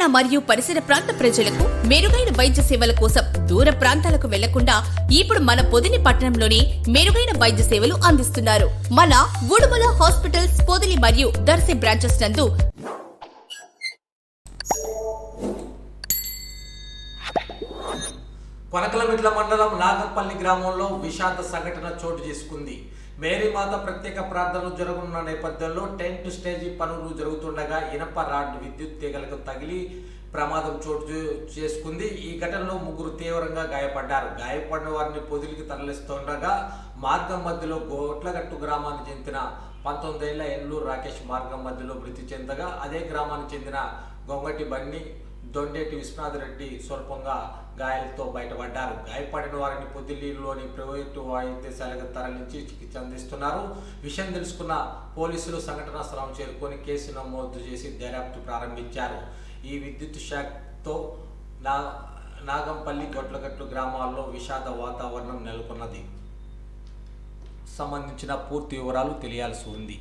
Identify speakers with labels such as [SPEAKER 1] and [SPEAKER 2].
[SPEAKER 1] తెలంగాణ మరియు పరిసర ప్రాంత ప్రజలకు మెరుగైన వైద్య సేవల కోసం దూర ప్రాంతాలకు వెళ్లకుండా ఇప్పుడు మన పొదిని పట్టణంలోనే మెరుగైన వైద్య సేవలు అందిస్తున్నారు మన ఉడుమల హాస్పిటల్స్ పొదిలి మరియు దర్శి బ్రాంచెస్ నందు
[SPEAKER 2] పనకలమిట్ల మండలం నాగంపల్లి గ్రామంలో విషాద సంఘటన చోటు చేసుకుంది మేరీ మాత ప్రత్యేక ప్రార్థనలు జరగనున్న నేపథ్యంలో టెంట్ స్టేజ్ పనులు జరుగుతుండగా ఇనప రాడ్ విద్యుత్ తీగలకు తగిలి ప్రమాదం చోటు చేసుకుంది ఈ ఘటనలో ముగ్గురు తీవ్రంగా గాయపడ్డారు గాయపడిన వారిని పొదిలికి తరలిస్తుండగా మార్గం మధ్యలో గోట్లగట్టు గ్రామానికి చెందిన పంతొమ్మిదేళ్ల ఎల్లూరు రాకేష్ మార్గం మధ్యలో మృతి చెందగా అదే గ్రామానికి చెందిన గొంగటి బన్ని దొండేటి విశ్వనాథ్ రెడ్డి స్వల్పంగా గాయాలతో బయటపడ్డారు గాయపడిన వారిని పొద్దులీలోని ప్రైవేటు వైద్యశాలకు తరలించి చికిత్స అందిస్తున్నారు విషయం తెలుసుకున్న పోలీసులు సంఘటనా స్థలం చేరుకొని కేసు నమోదు చేసి దర్యాప్తు ప్రారంభించారు ఈ విద్యుత్ షాక్తో నా నాగంపల్లి గొట్లగట్లు గ్రామాల్లో విషాద వాతావరణం నెలకొన్నది సంబంధించిన పూర్తి వివరాలు తెలియాల్సి ఉంది